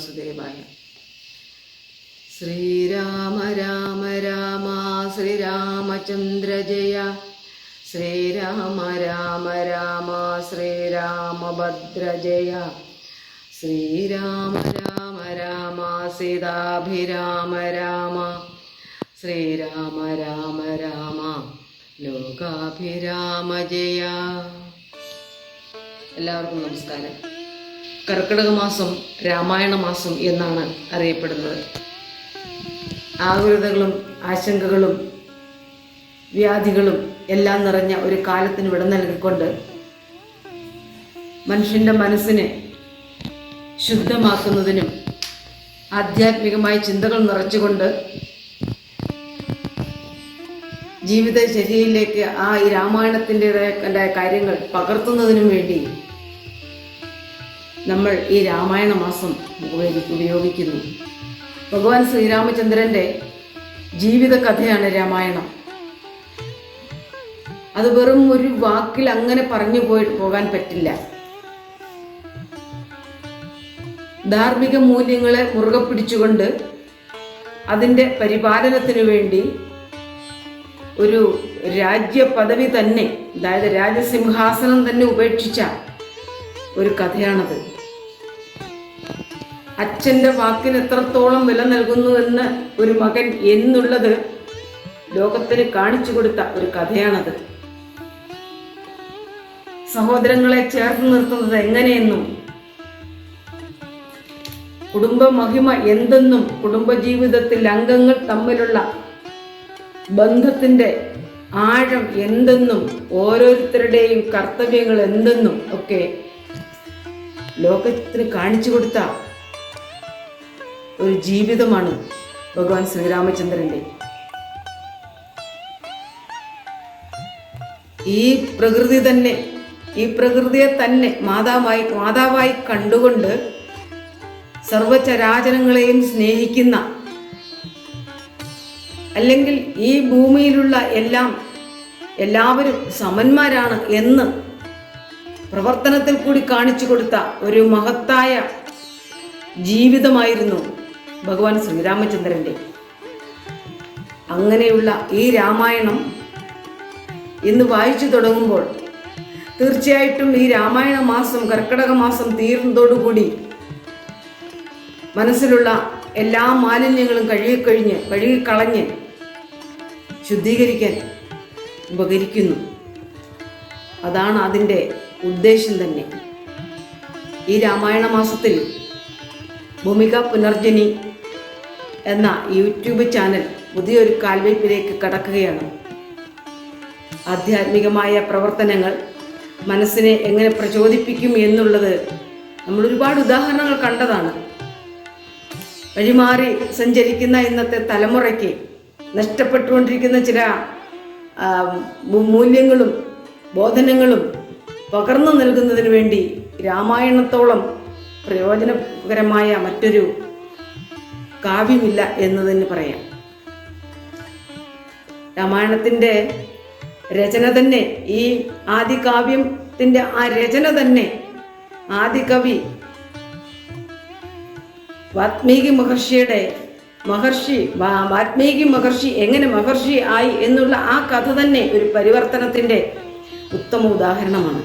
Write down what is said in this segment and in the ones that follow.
വാസുദേവായ. ശ്രീരാമ രാമ രാമ ശ്രീരാമചന്ദ്ര ജയ. ശ്രീരാമ രാമ രാമ ശ്രീരാമഭദ്ര ജയ. ശ്രീരാമ രാമ രാമ സീതാഭിരാമ രാമ. ശ്രീരാമ രാമ രാമ ലോകാഭിരാമ ജയ. എല്ലാവർക്കും നമസ്കാരം. കർക്കിടക മാസം രാമായണ മാസം എന്നാണ് അറിയപ്പെടുന്നത്. ആകുലതകളും ആശങ്കകളും വ്യാധികളും എല്ലാം നിറഞ്ഞ ഒരു കാലത്തിന് വിട നൽകിക്കൊണ്ട് മനുഷ്യന്റെ മനസ്സിനെ ശുദ്ധമാക്കുന്നതിനും ആധ്യാത്മികമായ ചിന്തകൾ നിറച്ചുകൊണ്ട് ജീവിതചര്യയിലേക്ക് ആ ഈ രാമായണത്തിന്റെതായ കാര്യങ്ങൾ പകർത്തുന്നതിനും വേണ്ടി നമ്മൾ ഈ രാമായണ മാസം ഉപയോഗിക്കുന്നു. ഭഗവാൻ ശ്രീരാമചന്ദ്രന്റെ ജീവിത കഥയാണ് രാമായണം. അത് വെറും ഒരു വാക്കിൽ അങ്ങനെ പറഞ്ഞു പോയി പോകാൻ പറ്റില്ല. ധാർമ്മിക മൂല്യങ്ങളെ മുറുകെ പിടിച്ചുകൊണ്ട് അതിന്റെ പരിപാലനത്തിനു വേണ്ടി ഒരു രാജ്യപദവി തന്നെ അതായത് രാജസിംഹാസനം തന്നെ ഉപേക്ഷിച്ച ഒരു കഥയാണത്. അച്ഛന്റെ വാക്കിന് എത്രത്തോളം വില നൽകുന്നു എന്ന് ഒരു മകൻ എന്നുള്ളത് ലോകത്തിന് കാണിച്ചു കൊടുത്ത ഒരു കഥയാണത്. സഹോദരങ്ങളെ ചേർത്ത് നിർത്തുന്നത് എങ്ങനെയെന്നും കുടുംബ മഹിമ എന്തെന്നും കുടുംബജീവിതത്തിൽ അംഗങ്ങൾ തമ്മിലുള്ള ബന്ധത്തിന്റെ ആഴം എന്തെന്നും ഓരോരുത്തരുടെയും കർത്തവ്യങ്ങൾ എന്തെന്നും ഒക്കെ ലോകത്തിന് കാണിച്ചു കൊടുത്ത ഒരു ജീവിതമാണ് ഭഗവാൻ ശ്രീരാമചന്ദ്രന്റെ ഈ പ്രകൃതി തന്നെ ഈ പ്രകൃതിയെ തന്നെ മാതാവായി മാതാവായി കണ്ടുകൊണ്ട് സർവചരാചരങ്ങളെയും സ്നേഹിക്കുന്ന അല്ലെങ്കിൽ ഈ ഭൂമിയിലുള്ള എല്ലാം എല്ലാവരും സമന്മാരാണ് എന്ന് പ്രവർത്തനത്തിൽ കൂടി കാണിച്ചു കൊടുത്ത ഒരു മഹത്തായ ജീവിതമായിരുന്നു ഭഗവാൻ ശ്രീരാമചന്ദ്രന്റെ അങ്ങനെയുള്ള ഈ രാമായണം ഇന്ന് വായിച്ചു തുടങ്ങുമ്പോൾ തീർച്ചയായിട്ടും ഈ രാമായണ മാസം കർക്കിടക മാസം തീർന്നതോടുകൂടി മനസ്സിലുള്ള എല്ലാ മാലിന്യങ്ങളും കഴുകിക്കഴിഞ്ഞ് കഴുകിക്കളഞ്ഞ് ശുദ്ധീകരിക്കാൻ ഉപകരിക്കുന്നു. അതാണ് അതിന്റെ ഉദ്ദേശം തന്നെ. ഈ രാമായണ മാസത്തിൽ ഭൂമിക പുനർജനി എന്ന യൂട്യൂബ് ചാനൽ പുതിയൊരു കാൽവയ്പിലേക്ക് കടക്കുകയാണ്. ആധ്യാത്മികമായ പ്രവർത്തനങ്ങൾ മനസ്സിനെ എങ്ങനെ പ്രചോദിപ്പിക്കും എന്നുള്ളത് നമ്മൾ ഒരുപാട് ഉദാഹരണങ്ങൾ കണ്ടതാണ്. വഴിമാറി സഞ്ചരിക്കുന്ന ഇന്നത്തെ തലമുറയ്ക്ക് നഷ്ടപ്പെട്ടുകൊണ്ടിരിക്കുന്ന ചില മൂല്യങ്ങളും ബോധനങ്ങളും പകർന്നു നൽകുന്നതിന് വേണ്ടി രാമായണത്തോളം പ്രയോജനകരമായ മറ്റൊരു കാവ്യമില്ല എന്ന് തന്നെ പറയാം. രാമായണത്തിന്റെ രചന തന്നെ ഈ ആദി കാവ്യത്തിന്റെ ആ രചന തന്നെ ആദി കവി വാത്മീകി മഹർഷിയുടെ മഹർഷി വാത്മീകി മഹർഷി എങ്ങനെ മഹർഷി ആയി എന്നുള്ള ആ കഥ തന്നെ ഒരു പരിവർത്തനത്തിന്റെ ഉത്തമ ഉദാഹരണമാണ്.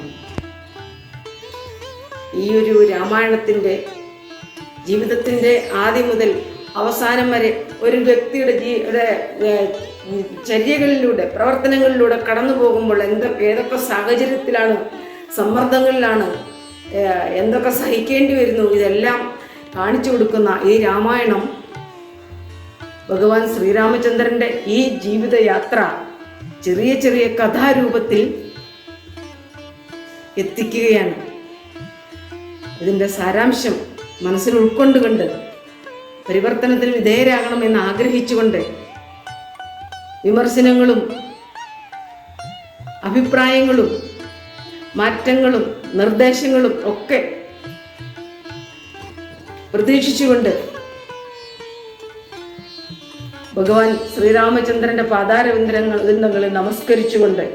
ഈ ഒരു രാമായണത്തിന്റെ ജീവിതത്തിന്റെ ആദ്യം മുതൽ അവസാനം വരെ ഒരു വ്യക്തിയുടെ ജീ ചര്യകളിലൂടെ പ്രവർത്തനങ്ങളിലൂടെ കടന്നു പോകുമ്പോൾ എന്തൊക്കെ ഏതൊക്കെ സാഹചര്യത്തിലാണ് സമ്മർദ്ദങ്ങളിലാണ് എന്തൊക്കെ സഹിക്കേണ്ടി വരുന്നു ഇതെല്ലാം കാണിച്ചു കൊടുക്കുന്ന ഈ രാമായണം ഭഗവാൻ ശ്രീരാമചന്ദ്രന്റെ ഈ ജീവിതയാത്ര ചെറിയ ചെറിയ കഥാരൂപത്തിൽ എത്തിക്കുകയാണ്. ഇതിന്റെ സാരാംശം മനസ്സിൽ ഉൾക്കൊണ്ടുകൊണ്ട് പരിവർത്തനത്തിന് വിധേയരാകണമെന്ന് ആഗ്രഹിച്ചുകൊണ്ട് വിമർശനങ്ങളും അഭിപ്രായങ്ങളും മാറ്റങ്ങളും നിർദ്ദേശങ്ങളും ഒക്കെ പ്രതീക്ഷിച്ചുകൊണ്ട് ഭഗവാൻ ശ്രീരാമചന്ദ്രന്റെ പാതാരവിന്ദ്രങ്ങൾ നമസ്കരിച്ചുകൊണ്ട്